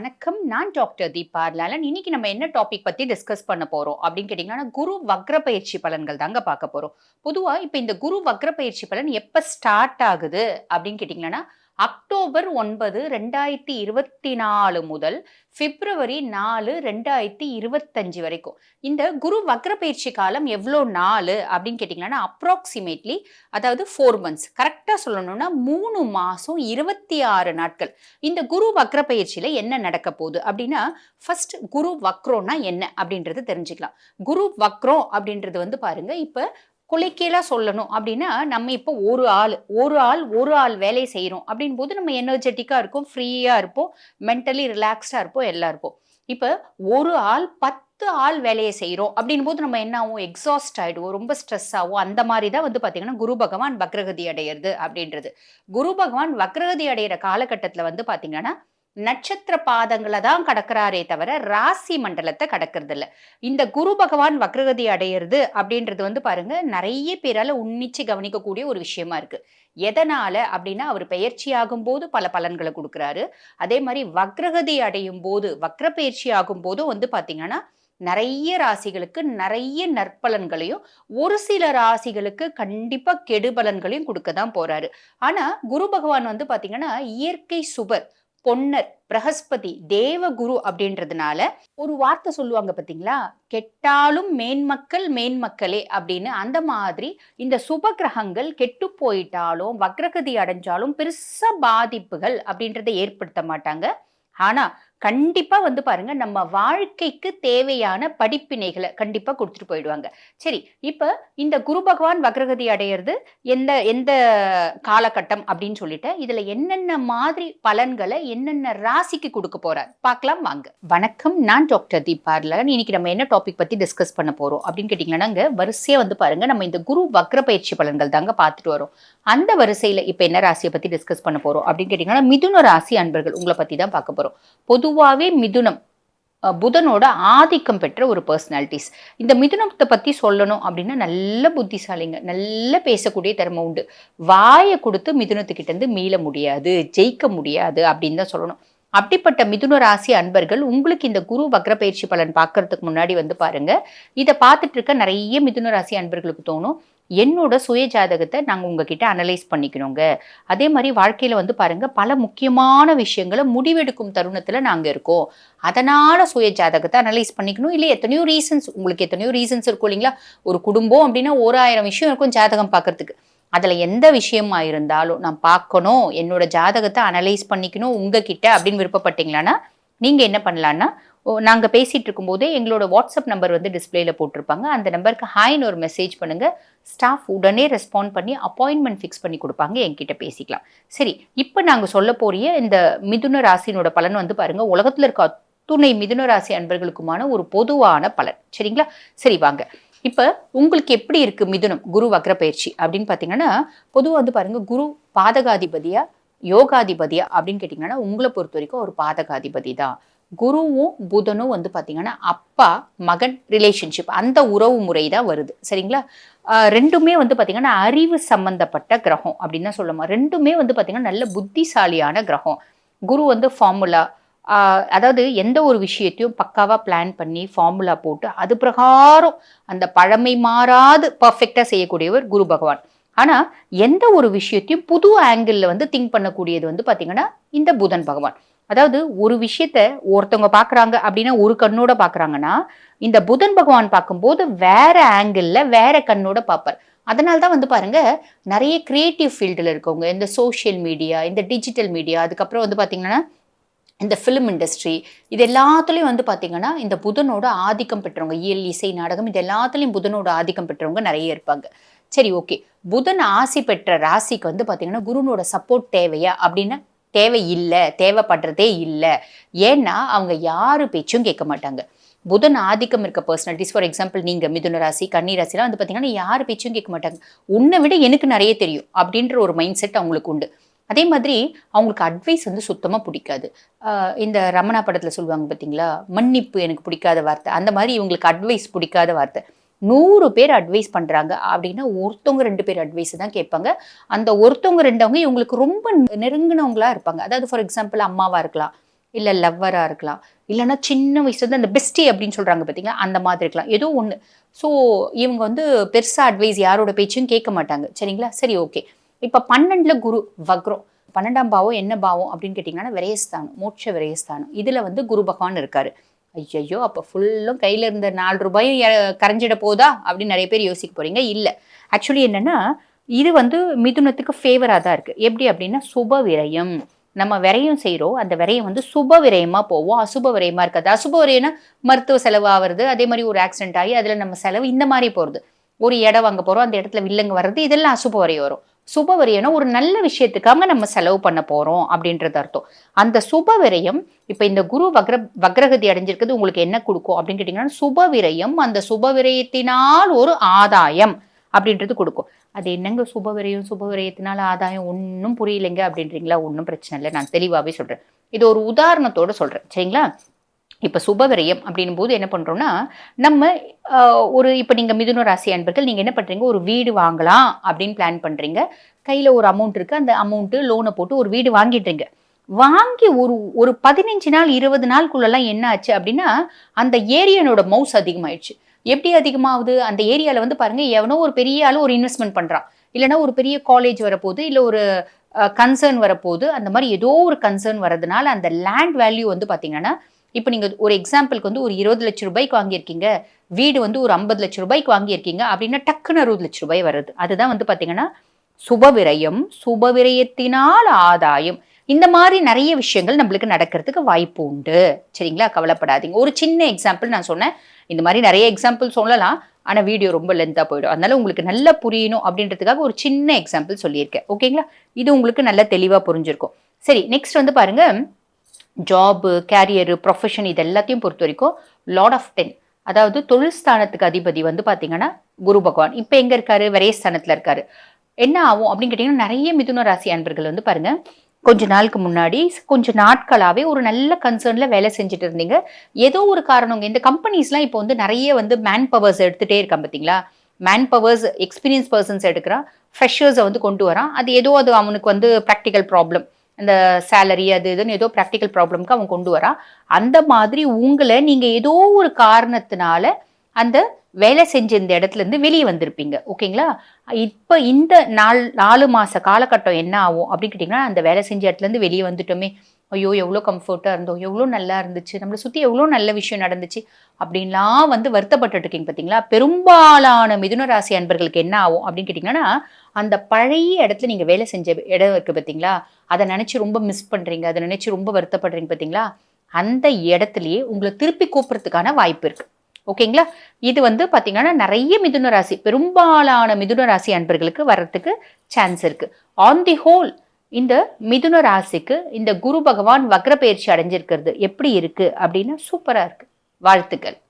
வணக்கம். நான் டாக்டர் தீபார்லாலன் இன்னைக்கு நம்ம என்ன டாபிக் பத்தி டிஸ்கஸ் பண்ண போறோம் அப்படின்னு கேட்டீங்கன்னா குரு வக்ர பயிற்சி பலன்கள் தாங்க பார்க்க போறோம். பொதுவா இப்ப இந்த குரு வக்ர பயிற்சி பலன் எப்ப ஸ்டார்ட் ஆகுது அப்படின்னு கேட்டீங்கன்னா அக்டோபர் ஒன்பது ரெண்டாயிரத்தி இருபத்தி நாலு முதல் பிப்ரவரி நாலு ரெண்டாயிரத்தி இருபத்தஞ்சு வரைக்கும். இந்த குரு வக்ர பயிற்சி காலம் எவ்வளோ நாள் அப்படின்னு கேட்டிங்கன்னா அப்ராக்சிமேட்லி அதாவது ஃபோர் மந்த்ஸ் கரெக்டாக சொல்லணும்னா மூணு மாதம் இருபத்தி ஆறு நாட்கள். இந்த குரு வக்ர பயிற்சியில் என்ன நடக்க போகுது அப்படின்னா ஃபர்ஸ்ட் குரு வக்ரோன்னா என்ன அப்படின்றது தெரிஞ்சுக்கலாம். குரு வக்ரம் அப்படின்றது வந்து பாருங்கள் இப்போ குலைக்கீழா சொல்லணும். அப்படின்னா நம்ம இப்போ ஒரு ஆள் ஒரு ஆள் ஒரு ஆள் வேலையை செய்கிறோம் அப்படின் போது நம்ம எனர்ஜெட்டிக்காக இருப்போம் ஃப்ரீயாக இருப்போம் மென்டலி ரிலாக்ஸ்டாக இருப்போம் எல்லாம் இருப்போம். இப்போ ஒரு ஆள் பத்து ஆள் வேலையை செய்கிறோம் அப்படின் போது நம்ம என்ன ஆகும்? எக்ஸாஸ்ட் ஆகிடுவோம் ரொம்ப ஸ்ட்ரெஸ் ஆகும். அந்த மாதிரி தான் வந்து பார்த்திங்கன்னா குரு பகவான் வக்ரகதி அடையிறது அப்படின்றது. குரு பகவான் வக்ரகதி அடையிற காலகட்டத்தில் வந்து பார்த்திங்கன்னா நட்சத்திர பாதங்களை தான் கடக்கிறாரே தவிர ராசி மண்டலத்தை கடக்கிறது இல்லை இந்த குரு பகவான் வக்ரகதி அடையிறது அப்படின்றது வந்து பாருங்க நிறைய பேரால உன்னிச்சு கவனிக்கக்கூடிய ஒரு விஷயமா இருக்கு. எதனால அப்படின்னா அவர் பெயர்ச்சி ஆகும் போது பல பலன்களை கொடுக்குறாரு. அதே மாதிரி வக்ரகதி அடையும் போது வக்ர பயிற்சி ஆகும் போதும் வந்து பாத்தீங்கன்னா நிறைய ராசிகளுக்கு நிறைய நற்பலன்களையும் ஒரு சில ராசிகளுக்கு கண்டிப்பாக கெடுபலன்களையும் கொடுக்க தான் போறாரு. ஆனால் குரு பகவான் வந்து பார்த்திங்கன்னா இயற்கை சுபர். பொன்னர் பிரகஸ்பதி தேவகுரு அப்படின்றதுனால ஒரு வார்த்தை சொல்லுவாங்க பார்த்தீங்களா கெட்டாலும் மேன்மக்கள் மேன்மக்களே அப்படின்னு அந்த மாதிரி இந்த சுப கிரகங்கள் கெட்டு போயிட்டாலும் வக்ரகதி அடைஞ்சாலும் பெருசா பாதிப்புகள் அப்படின்றத ஏற்படுத்த மாட்டாங்க. ஆனா கண்டிப்பாக வந்து பாருங்க நம்ம வாழ்க்கைக்கு தேவையான படிப்பினைகளை கண்டிப்பாக கொடுத்துட்டு போயிடுவாங்க. சரி இப்போ இந்த குரு பகவான் வக்ரகதி அடையிறது எந்த எந்த காலகட்டம் அப்படின்னு சொல்லிட்டு இதில் என்னென்ன மாதிரி பலன்களை என்னென்ன ராசிக்கு கொடுக்க போறார்? பார்க்கலாம் வாங்க. வணக்கம் நான் டாக்டர் தீபார்லன் இன்னைக்கு நம்ம என்ன டாபிக் பற்றி டிஸ்கஸ் பண்ண போகிறோம் அப்படின்னு கேட்டிங்கன்னா வரிசையாக வந்து பாருங்க நம்ம இந்த குரு வக்ர பயிற்சி பலன்கள் தாங்க பார்த்துட்டு வரோம். அந்த வரிசையில் இப்போ என்ன ராசியை பற்றி டிஸ்கஸ் பண்ண போகிறோம் அப்படின்னு கேட்டிங்கன்னா மிதுன ராசி அன்பர்கள் உங்களை பற்றி தான் பார்க்க போகிறோம் பொது பொதுவாகவே மிதுனம். புதனோட ஆதிக்கம் பெற்ற ஒரு பர்சனாலிட்டிஸ் இந்த மிதுனத்தை பற்றி சொல்லணும் அப்படின்னா நல்ல புத்திசாலிங்க. நல்ல பேசக்கூடிய திறமை உண்டு. வாயை கொடுத்து மிதுனத்துக்கிட்டேருந்து மீள முடியாது ஜெயிக்க முடியாது அப்படின்னு தான் சொல்லணும். அப்படிப்பட்ட மிதுன ராசி அன்பர்கள் உங்களுக்கு இந்த குரு வக்ர பயிற்சி பலன் பார்க்கறதுக்கு முன்னாடி வந்து பாருங்க. இதை பார்த்துட்டு இருக்க நிறைய மிதுன ராசி அன்பர்களுக்கு தோணும். என்னோட சுய ஜாதகத்தை நாங்கள் உங்ககிட்ட அனலைஸ் பண்ணிக்கணுங்க அதே மாதிரி வாழ்க்கையில் வந்து பாருங்கள் பல முக்கியமான விஷயங்களை முடிவெடுக்கும் தருணத்தில் நாங்கள் இருக்கோம். அதனால சுய ஜாதகத்தை அனலைஸ் பண்ணிக்கணும். இல்லை எத்தனையோ ரீசன்ஸ் உங்களுக்கு எத்தனையோ ரீசன்ஸ் இருக்கும் இல்லைங்களா? ஒரு குடும்பம் அப்படின்னா ஒரு ஆயிரம் விஷயம் இருக்கும் ஜாதகம் பார்க்குறதுக்கு. அதில் எந்த விஷயமா இருந்தாலும் நான் பார்க்கணும் என்னோட ஜாதகத்தை அனலைஸ் பண்ணிக்கணும் உங்ககிட்ட அப்படின்னு விருப்பப்பட்டீங்களான்னா நீங்கள் என்ன பண்ணலான்னா நாங்கள் பேசிகிட்டு இருக்கும்போதே எங்களோட வாட்ஸ்அப் நம்பர் வந்து டிஸ்பிளேல போட்டிருப்பாங்க. அந்த நம்பருக்கு ஹாய்னு ஒரு மெசேஜ் பண்ணுங்கள் ஸ்டாஃப் உடனே ரெஸ்பாண்ட் பண்ணி அப்பாயின்மெண்ட் ஃபிக்ஸ் பண்ணி கொடுப்பாங்க. என்கிட்ட பேசிக்கலாம். சரி இப்போ நாங்கள் சொல்ல போறிய இந்த மிதுன ராசினோட பலன் வந்து பாருங்கள் உலகத்தில் இருக்க அத்துணை மிதுன ராசி அன்பர்களுக்குமான ஒரு பொதுவான பலன். சரிங்களா? சரி வாங்க. இப்போ உங்களுக்கு எப்படி இருக்குது மிதுனம்? குரு வக்ர பயிற்சி அப்படின்னு பார்த்தீங்கன்னா பொதுவாக வந்து பாருங்கள் குரு பாதகாதிபதியா யோகாதிபதியா அப்படின்னு கேட்டிங்கன்னா உங்களை பொறுத்த வரைக்கும் ஒரு பாதகாதிபதி தான். குருவும் புதனும் வந்து பார்த்தீங்கன்னா அப்பா மகன் ரிலேஷன்ஷிப் அந்த உறவு முறை தான் வருது. சரிங்களா? ரெண்டுமே வந்து பார்த்தீங்கன்னா அறிவு சம்பந்தப்பட்ட கிரகம் அப்படின்னு தான் சொல்லணும் ரெண்டுமே வந்து பார்த்தீங்கன்னா நல்ல புத்திசாலியான கிரகம். குரு வந்து ஃபார்முலா அதாவது எந்த ஒரு விஷயத்தையும் பக்காவாக பிளான் பண்ணி ஃபார்முலா போட்டு அது பிரகாரம் அந்த பழமை மாறாது பர்ஃபெக்டாக செய்யக்கூடியவர் குரு பகவான். ஆனால் எந்த ஒரு விஷயத்தையும் புது ஆங்கிளில் வந்து திங்க் பண்ணக்கூடியது வந்து பார்த்தீங்கன்னா இந்த புதன் பகவான். அதாவது ஒரு விஷயத்த ஒருத்தவங்க பார்க்குறாங்க அப்படின்னா ஒரு கண்ணோட பார்க்குறாங்கன்னா இந்த புதன் பகவான் பார்க்கும்போது வேற ஆங்கிளில் வேற கண்ணோட பார்ப்பார். அதனால்தான் வந்து பாருங்க நிறைய கிரியேட்டிவ் ஃபீல்டில் இருக்கவங்க இந்த சோஷியல் மீடியா இந்த டிஜிட்டல் மீடியா அதுக்கப்புறம் வந்து பார்த்தீங்கன்னா இந்த ஃபிலிம் இண்டஸ்ட்ரி இது எல்லாத்துலேயும் வந்து பார்த்திங்கன்னா இந்த புதனோட ஆதிக்கம் பெற்றவங்க இயல் இசை நாடகம் இது எல்லாத்துலேயும் புதனோட ஆதிக்கம் பெற்றவங்க நிறைய இருப்பாங்க. சரி ஓகே புதன் ஆசி பெற்ற ராசிக்கு வந்து பார்த்திங்கன்னா குருனோட சப்போர்ட் தேவையா அப்படின்னா தேவை இல்லை தேவைப்படுறதே இல்லை. ஏன்னா அவங்க யாரு பேச்சும் கேட்க மாட்டாங்க. புதன் ஆதிக்கம் இருக்க பர்சனாலிட்டிஸ் ஃபார் எக்ஸாம்பிள் நீங்கள் மிதுன ராசி கன்னி ராசிலாம் வந்து பார்த்தீங்கன்னா யார் பேச்சும் கேட்க மாட்டாங்க. உன்னை விட எனக்கு நிறைய தெரியும் அப்படின்ற ஒரு மைண்ட் செட் அவங்களுக்கு உண்டு. அதே மாதிரி அவங்களுக்கு அட்வைஸ் வந்து சுத்தமாக பிடிக்காது. இந்த ரமணா படத்தில் சொல்லுவாங்க பார்த்தீங்களா மன்னிப்பு எனக்கு பிடிக்காத வார்த்தை. அந்த மாதிரி இவங்களுக்கு அட்வைஸ் பிடிக்காத வார்த்தை. நூறு பேர் அட்வைஸ் பண்ணுறாங்க அப்படின்னா ஒருத்தவங்க ரெண்டு பேர் அட்வைஸ் தான் கேட்பாங்க. அந்த ஒருத்தவங்க ரெண்டவங்க இவங்களுக்கு ரொம்ப நெருங்கினவங்களாக இருப்பாங்க. அதாவது ஃபார் எக்ஸாம்பிள் அம்மாவாக இருக்கலாம் இல்லை லவ்வராக இருக்கலாம் இல்லைன்னா சின்ன வயசுலேருந்து அந்த பெஸ்டி அப்படின்னு சொல்கிறாங்க பாத்தீங்களா அந்த மாதிரி இருக்கலாம். ஏதோ ஒன்று ஸோ இவங்க வந்து பெருசாக அட்வைஸ் யாரோட பேச்சும் கேட்க மாட்டாங்க. சரிங்களா? சரி ஓகே இப்போ பன்னெண்டில் குரு வக்ரம். பன்னெண்டாம் பாவம் என்ன பாவம் அப்படின்னு கேட்டிங்கன்னா விரயஸ்தானம் மோட்ச விரயஸ்தானம். இதில் வந்து குரு பகவான் இருக்காரு. ஐயையோ அப்போ ஃபுல்லும் கையில் இருந்த நாலு ரூபாயும் கரைஞ்சிட போதா? அப்படின்னு நிறைய பேர் யோசிக்க போறீங்க. இல்லை. ஆக்சுவலி என்னன்னா இது வந்து மிதுனத்துக்கு ஃபேவராக தான் இருக்கு. எப்படி அப்படின்னா சுப விரயம். நம்ம விரையும் செய்கிறோம் அந்த விரையம் வந்து சுப விரயமாக போவோம். அசுப விரயமாக இருக்காது. அசுப விரயம்னா மருத்துவ செலவு ஆகிறது அதே மாதிரி ஒரு ஆக்சிடென்ட் ஆகி அதில் நம்ம செலவு இந்த மாதிரி போகிறது ஒரு இடம் வாங்க போகிறோம் அந்த இடத்துல வில்லங்க வர்றது இதெல்லாம் அசுப வரையம் வரும். சுப விரயம்னா ஒரு நல்ல விஷயத்துக்காக நம்ம செலவு பண்ண போறோம் அப்படின்றது அர்த்தம். அந்த சுப விரயம் இப்ப இந்த குரு வக்ர வக்ரகதி அடைஞ்சிருக்கிறது உங்களுக்கு என்ன கொடுக்கும் அப்படின்னு கேட்டீங்கன்னா சுப விரயம் அந்த சுப விரயத்தினால் ஒரு ஆதாயம் அப்படின்றது கொடுக்கும். அது என்னங்க சுப விரயம் சுப விரயத்தினால் ஆதாயம் ஒன்றும் புரியலைங்க அப்படின்றீங்களா? ஒன்றும் பிரச்சனை இல்லை. நான் தெளிவாகவே சொல்றேன். இது ஒரு உதாரணத்தோட சொல்றேன். சரிங்களா? இப்போ சுபவிரயம் அப்படின் போது என்ன பண்ணுறோம்னா நம்ம ஒரு இப்போ நீங்கள் மிதுன ராசி அன்பர்கள் நீங்கள் என்ன பண்ணுறீங்க ஒரு வீடு வாங்கலாம் அப்படின்னு பிளான் பண்ணுறீங்க கையில் ஒரு அமௌண்ட் இருக்குது அந்த அமௌண்ட்டு லோனை போட்டு ஒரு வீடு வாங்கிட்டுருங்க வாங்கி ஒரு ஒரு பதினஞ்சு நாள் இருபது நாளுக்குள்ளெல்லாம் என்ன ஆச்சு அப்படின்னா அந்த ஏரியனோட மவுஸ் அதிகமாயிடுச்சு. எப்படி அதிகமாகுது? அந்த ஏரியாவில் வந்து பாருங்கள் எவனோ ஒரு பெரிய ஆளு ஒரு இன்வெஸ்ட்மெண்ட் பண்ணுறான் இல்லைன்னா ஒரு பெரிய காலேஜ் வரப்போகுது இல்லை ஒரு கன்சர்ன் வரப்போகுது. அந்த மாதிரி ஏதோ ஒரு கன்சர்ன் வரதுனால அந்த லேண்ட் வேல்யூ வந்து பார்த்திங்கன்னா இப்போ நீங்கள் ஒரு எக்ஸாம்பிளுக்கு வந்து ஒரு இருபது லட்ச ரூபாய்க்கு வாங்கியிருக்கீங்க. வீடு வந்து ஒரு ஐம்பது லட்சம் ரூபாய்க்கு வாங்கியிருக்கீங்க அப்படின்னா டக்குன்னு அறுபது லட்சம் ரூபாய் வருது. அதுதான் வந்து பார்த்தீங்கன்னா சுபவிரயம் சுபவிரயத்தினால் ஆதாயம். இந்த மாதிரி நிறைய விஷயங்கள் நம்மளுக்கு நடக்கிறதுக்கு வாய்ப்பு உண்டு. சரிங்களா? கவலைப்படாதீங்க. ஒரு சின்ன எக்ஸாம்பிள் நான் சொன்னேன். இந்த மாதிரி நிறைய எக்ஸாம்பிள் சொல்லலாம். ஆனால் வீடியோ ரொம்ப லென்த்தாக போயிடும். அதனால உங்களுக்கு நல்லா புரியணும் அப்படின்றதுக்காக ஒரு சின்ன எக்ஸாம்பிள் சொல்லியிருக்கேன். ஓகேங்களா இது உங்களுக்கு நல்லா தெளிவாக புரிஞ்சிருக்கும். சரி நெக்ஸ்ட் வந்து பாருங்கள் ஜாபு கேரியரு ப்ரொஃபஷன் இது எல்லாத்தையும் பொறுத்த வரைக்கும் லார்ட் ஆஃப் டென் அதாவது தொழில் ஸ்தானத்துக்கு அதிபதி வந்து பார்த்தீங்கன்னா குரு பகவான். இப்போ எங்கே இருக்காரு? விரயஸ்தானத்துல இருக்காரு. என்ன ஆகும் அப்படின்னு கேட்டிங்கன்னா நிறைய மிதுன ராசி அன்பர்கள் வந்து பாருங்கள் கொஞ்ச நாளுக்கு முன்னாடி கொஞ்சம் நாட்களாகவே ஒரு நல்ல கன்சர்னில் வேலை செஞ்சுட்டு இருந்தீங்க. ஏதோ ஒரு காரணங்க இந்த கம்பெனிஸ்லாம் இப்போ வந்து நிறைய வந்து மேன் பவர்ஸ் எடுத்துகிட்டே இருக்கான் பார்த்தீங்களா மேன் பவர்ஸ் எக்ஸ்பீரியன்ஸ் பர்சன்ஸ் எடுக்கிறான் ஃப்ரெஷர்ஸை வந்து கொண்டு வரான். அது ஏதோ அது அவனுக்கு வந்து ப்ராக்டிக்கல் ப்ராப்ளம் இந்த சேலரி அது இதுன்னு ஏதோ ப்ராக்டிக்கல் ப்ராப்ளம்க்கு அவன் கொண்டு வரான். அந்த மாதிரி உங்களை நீங்கள் ஏதோ ஒரு காரணத்தினால அந்த வேலை செஞ்ச இந்த இடத்துல இருந்து வெளியே வந்திருப்பீங்க. ஓகேங்களா? இப்போ இந்த நாள் நாலு மாத காலகட்டம் என்ன ஆகும் அப்படின்னு கேட்டிங்கன்னா அந்த வேலை செஞ்ச இடத்துலேருந்து வெளியே வந்துட்டோமே ஐயோ எவ்வளோ கம்ஃபர்ட்டாக இருந்தோம் எவ்வளோ நல்லா இருந்துச்சு நம்மளை சுற்றி எவ்வளோ நல்ல விஷயம் நடந்துச்சு அப்படின்லாம் வந்து வருத்தப்பட்டு இருக்கீங்க பார்த்தீங்களா பெரும்பாலான மிதுன ராசி அன்பர்களுக்கு என்ன ஆகும் அப்படின்னு கேட்டிங்கன்னா அந்த பழைய இடத்துல நீங்கள் வேலை செஞ்ச இடம் இருக்குது பார்த்தீங்களா அதை நினச்சி ரொம்ப மிஸ் பண்ணுறீங்க அதை நினச்சி ரொம்ப வருத்தப்படுறீங்க பார்த்தீங்களா அந்த இடத்துலையே உங்களை திருப்பி கூப்பிட்றதுக்கான வாய்ப்பு இருக்குது ஓகேங்களா? இது வந்து பார்த்தீங்கன்னா நிறைய மிதுன ராசி பெரும்பாலான மிதுன ராசி அன்பர்களுக்கு வர்றதுக்கு சான்ஸ் இருக்குது ஆன் தி ஹோல் இந்த மிதுன ராசிக்கு இந்த குரு பகவான் வக்ர பயிற்சி அடைஞ்சிருக்கிறது. எப்படி இருக்கு? அப்படின்னா சூப்பராக இருக்கு. வாழ்த்துக்கள்.